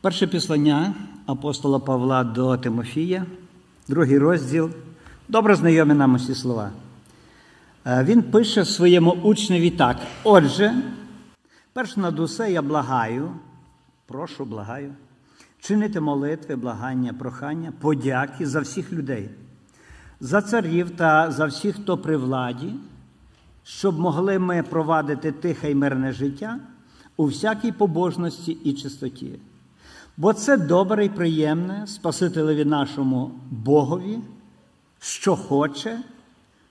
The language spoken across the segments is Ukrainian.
Перше післання апостола Павла до Тимофія, другий розділ. Добре знайомі нам усі слова. Е, Він пише своєму учневі так. Отже, перш над усе я благаю, прошу, благаю, чинити молитви, благання, прохання, подяки за всіх людей, за царів та за всіх, хто при владі, щоб могли ми провадити тихе й мирне життя у всякій побожності і чистоті. Бо це добре і приємне Спасителеві нашому Богові, що хоче,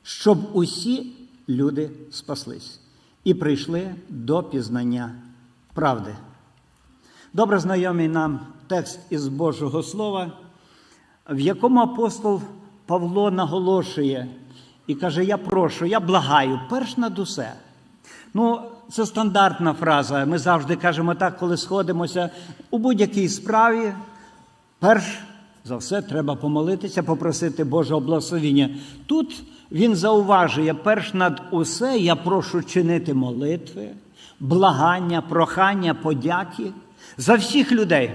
щоб усі люди спаслись і прийшли до пізнання правди. Добре знайомий нам текст із Божого Слова, в якому апостол Павло наголошує і каже: Я прошу, я благаю, перш над усе. Ну, це стандартна фраза. Ми завжди кажемо так, коли сходимося у будь-якій справі. Перш за все, треба помолитися, попросити Божого благословіння. Тут він зауважує, перш над усе я прошу чинити молитви, благання, прохання, подяки за всіх людей.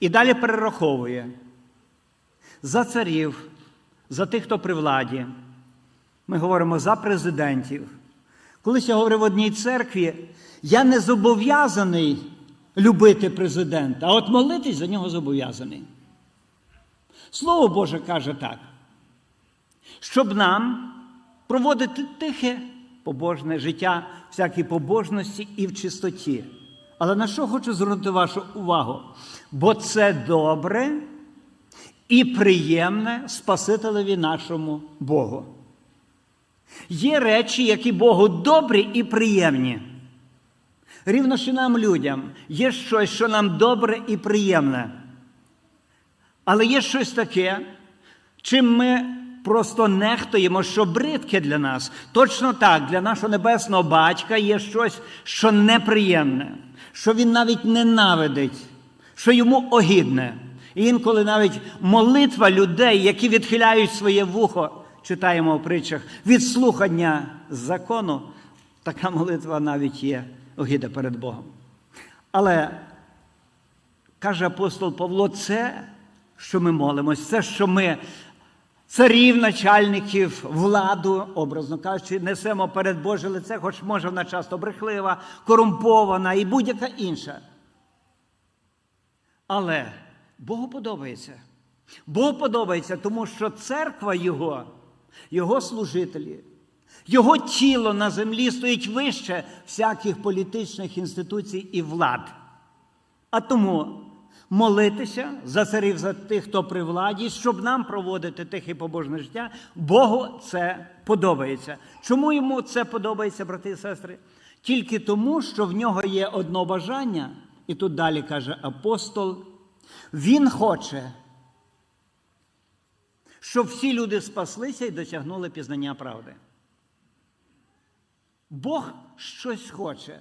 І далі перераховує за царів, за тих, хто при владі. Ми говоримо за президентів. Колись я говорив в одній церкві, я не зобов'язаний любити президента, а от молитись за нього зобов'язаний. Слово Боже каже так, щоб нам проводити тихе, побожне життя, всякій побожності і в чистоті. Але на що хочу звернути вашу увагу? Бо це добре і приємне Спасителеві нашому Богу. Є речі, які Богу добрі і приємні. Рівно що нам людям є щось, що нам добре і приємне. Але є щось таке, чим ми просто нехтуємо, що бридке для нас. Точно так, для нашого небесного батька є щось, що неприємне, що він навіть ненавидить, що йому огідне. І інколи навіть молитва людей, які відхиляють своє вухо, читаємо в притчах, від слухання закону, така молитва навіть є огида перед Богом. Але каже апостол Павло, це, що ми молимось, це, що ми царів, начальників, владу, образно кажучи, несемо перед Боже лице, хоч може вона часто брехлива, корумпована і будь-яка інша. Але Богу подобається. Богу подобається, тому що церква Його, Його служителі, Його тіло на землі стоїть вище всяких політичних інституцій і влад. А тому молитися за царів, за тих, хто при владі, щоб нам проводити тихе побожне життя, Богу це подобається. Чому йому це подобається, брати і сестри? Тільки тому, що в нього є одно бажання, і тут далі каже апостол, він хоче, щоб всі люди спаслися і досягнули пізнання правди. Бог щось хоче.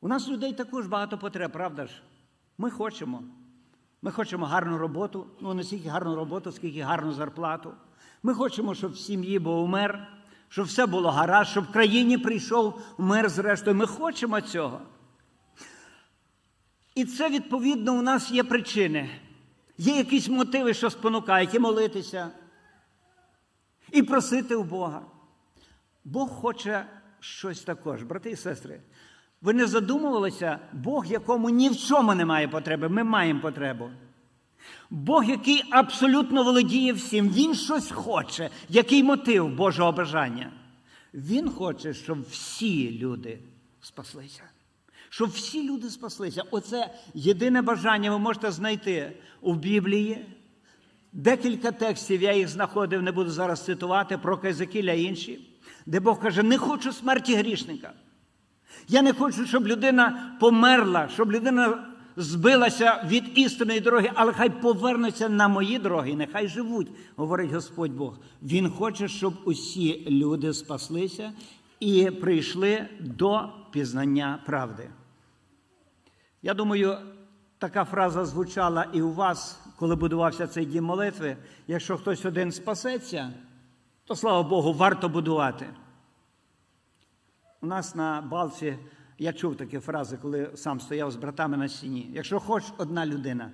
У нас людей також багато потреб, правда ж? Ми хочемо. Ми хочемо гарну роботу, ну не стільки гарну роботу, скільки гарну зарплату. Ми хочемо, щоб в сім'ї був мир, щоб все було гаразд, щоб в країні прийшов мир зрештою. Ми хочемо цього. І це, відповідно, у нас є причини. Є якісь мотиви, що спонукають і молитися, і просити у Бога. Бог хоче щось також, брати і сестри. Ви не задумувалися, Бог, якому ні в чому немає потреби, ми маємо потребу. Бог, який абсолютно володіє всім, Він щось хоче. Який мотив Божого бажання? Він хоче, щоб всі люди спаслися. Щоб всі люди спаслися. Оце єдине бажання ви можете знайти у Біблії. Декілька текстів я їх знаходив, не буду зараз цитувати, про Казакіля інші, де Бог каже: не хочу смерті грішника. Я не хочу, щоб людина померла, щоб людина збилася від істинної дороги, але хай повернуться на мої дороги, нехай живуть, говорить Господь Бог. Він хоче, щоб усі люди спаслися і прийшли до пізнання правди. Я думаю, така фраза звучала і у вас, коли будувався цей дім молитви. Якщо хтось один спасеться, то слава Богу, варто будувати. У нас на балці Я чув такі фрази, коли сам стояв з братами на стіні. Якщо хоч одна людина,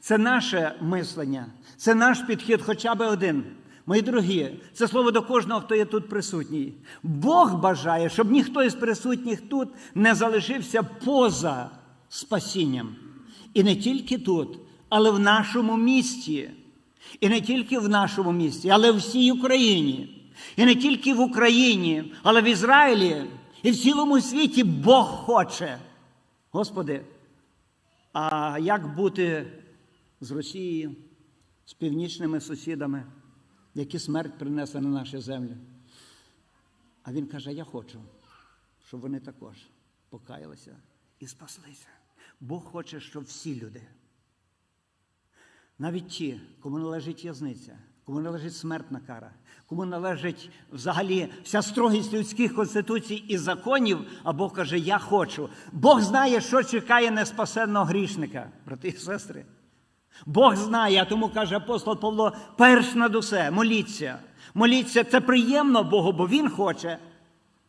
це наше мислення, це наш підхід, хоча б один. Мої дорогі, це слово до кожного, хто є тут присутній. Бог бажає, щоб ніхто із присутніх тут не залишився поза спасінням. І не тільки тут, але в нашому місті. І не тільки в нашому місті, але в всій Україні. І не тільки в Україні, але в Ізраїлі і в цілому світі Бог хоче. Господи, а як бути з Росією, з північними сусідами, які смерть принесли на наші землі? А він каже: Я хочу, щоб вони також покаялися і спаслися. Бог хоче, щоб всі люди. Навіть ті, кому належить в'язниця, кому належить смертна кара, кому належить взагалі вся строгість людських конституцій і законів, а Бог каже, я хочу. Бог знає, що чекає неспасенного грішника, брати і сестри. Бог знає, а тому каже апостол Павло: перш над усе, моліться. Моліться, це приємно Богу, бо Він хоче,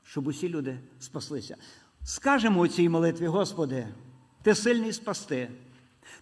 щоб усі люди спаслися. Скажемо у цій молитві, Господи, ти сильний спасти.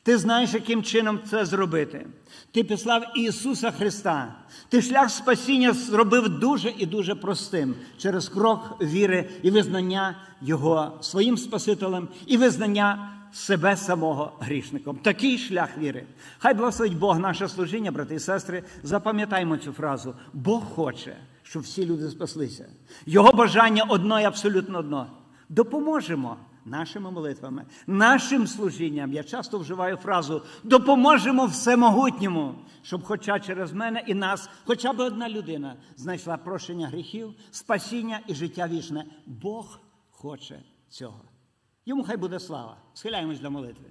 Ти знаєш, яким чином це зробити. Ти післав Ісуса Христа. Ти шлях спасіння зробив дуже і дуже простим через крок віри і визнання Його своїм Спасителем і визнання себе самого грішником. Такий шлях віри. Хай благословить Бог наше служіння, брати і сестри. Запам'ятаймо цю фразу. Бог хоче, щоб всі люди спаслися. Його бажання одно і абсолютно одно. Допоможемо нашими молитвами, нашим служінням. Я часто вживаю фразу допоможемо всемогутньому, щоб, хоча через мене і нас, хоча б одна людина знайшла прощення гріхів, спасіння і життя вічне. Бог хоче цього. Йому хай буде слава. Схиляємось до молитви.